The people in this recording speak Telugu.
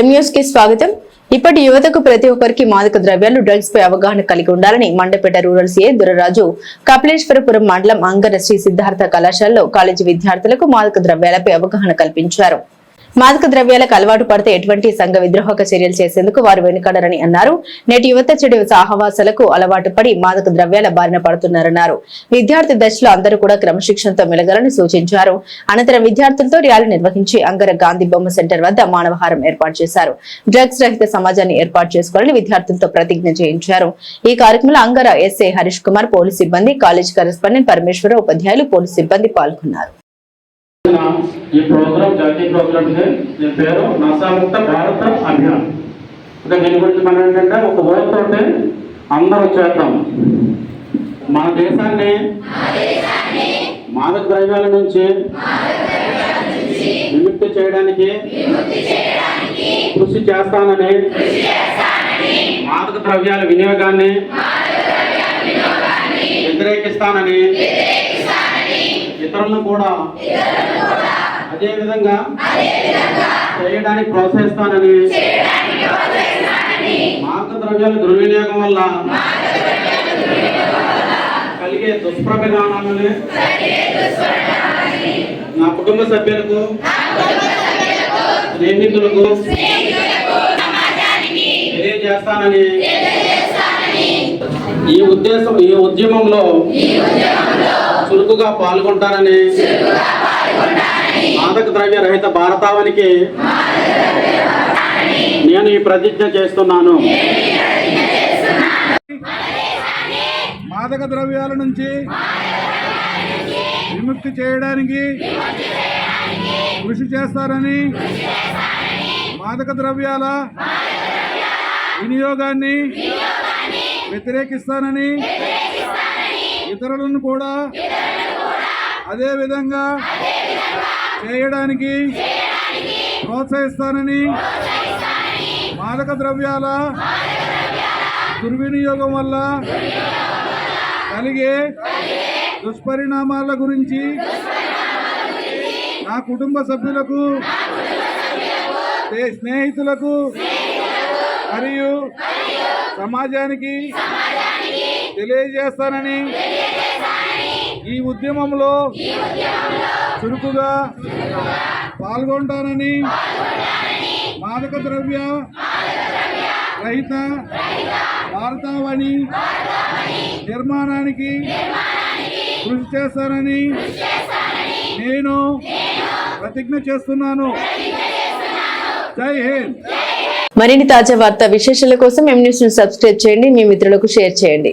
ఎం కి స్వాగతం. ఇప్పటి యువతకు ప్రతి ఒక్కరికి మాదక ద్రవ్యాలు డ్రగ్స్ పై అవగాహన కలిగి ఉండాలని మండపేట రూరల్ సీఏ దురరాజు కపిలేశ్వరపురం మండలం అంగర శ్రీ సిద్ధార్థ కళాశాలలో కాలేజీ విద్యార్థులకు మాదక ద్రవ్యాలపై అవగాహన కల్పించారు. మాదక ద్రవ్యాలకు అలవాటు పడితే ఎటువంటి సంఘ విద్రోహక చర్యలు చేసేందుకు వారు వెనుకడరని అన్నారు. నేటి యువత చెడు సాహవాసాలకు అలవాటు పడి మాదక ద్రవ్యాల బారిన పడుతున్నారన్నారు. విద్యార్థి దశలో అందరూ కూడా క్రమశిక్షణతో మెలగాలని సూచించారు. అనంతరం విద్యార్థులతో ర్యాలీ నిర్వహించి అంగర గాంధీ బొమ్మ సెంటర్ వద్ద మానవహారం ఏర్పాటు చేశారు. డ్రగ్స్ రహిత సమాజాన్ని ఏర్పాటు చేసుకోవాలని విద్యార్థులతో ప్రతిజ్ఞ చేయించారు. ఈ కార్యక్రమంలో అంగర ఎస్ఏ హరీష్ కుమార్ పోలీస్ సిబ్బంది కాలేజ్ కరెస్పాండెంట్ పరమేశ్వర ఉపాధ్యాయులు పోలీస్ సిబ్బంది పాల్గొన్నారు. ఈ ప్రోగ్రామ్ జాతీయ ప్రోగ్రామ్ ఇది. దీని పేరు నశాముక్త భారత అభియాన్. ఇంకా దీని గురించి మనం ఏంటంటే ఒక ఓటుతోటి అందరూ చేద్దాం. మన దేశాన్ని మాదక ద్రవ్యాల నుంచి విముక్తి చేయడానికి కృషి చేస్తానని మాదక ద్రవ్యాల వినియోగాన్ని వ్యతిరేకిస్తానని ఇతరులను కూడా అదే విధంగా చేయడానికి ప్రోత్సహిస్తానని మార్గ ద్రవ్యాల దుర్వినియోగం వల్ల కలిగే దుష్ప్రపరిణామాలని నా కుటుంబ సభ్యులకు స్నేహితులకు తెలియజేస్తానని ఈ ఉద్దేశం ఈ ఉద్యమంలో చురుకుగా పాల్గొంటారని మాదక ద్రవ్య రహిత భారతావనికి నేను ఈ ప్రతిజ్ఞ చేస్తున్నాను. మాదక ద్రవ్యాల నుంచి విముక్తి చేయడానికి కృషి చేస్తారని మాదక ద్రవ్యాల వినియోగాన్ని వ్యతిరేకిస్తానని ఇతరులను కూడా అదే విధంగా చేయడానికి ప్రోత్సహిస్తానని మాదక ద్రవ్యాల దుర్వినియోగం వల్ల కలిగే దుష్పరిణామాల గురించి నా కుటుంబ సభ్యులకు స్నేహితులకు మరియు సమాజానికి తెలియజేస్తానని ఈ ఉద్యమంలో చురుకుగా పాల్గొంటానని మాదక ద్రవ్య రహిత భారతావని నిర్మాణానికి కృషి చేస్తానని నేను ప్రతిజ్ఞ చేస్తున్నాను. జై హింద్. మరిన్ని తాజా వార్త విశేషాల కోసం ఎం న్యూస్ను సబ్స్క్రైబ్ చేయండి. మీ మిత్రులకు షేర్ చేయండి.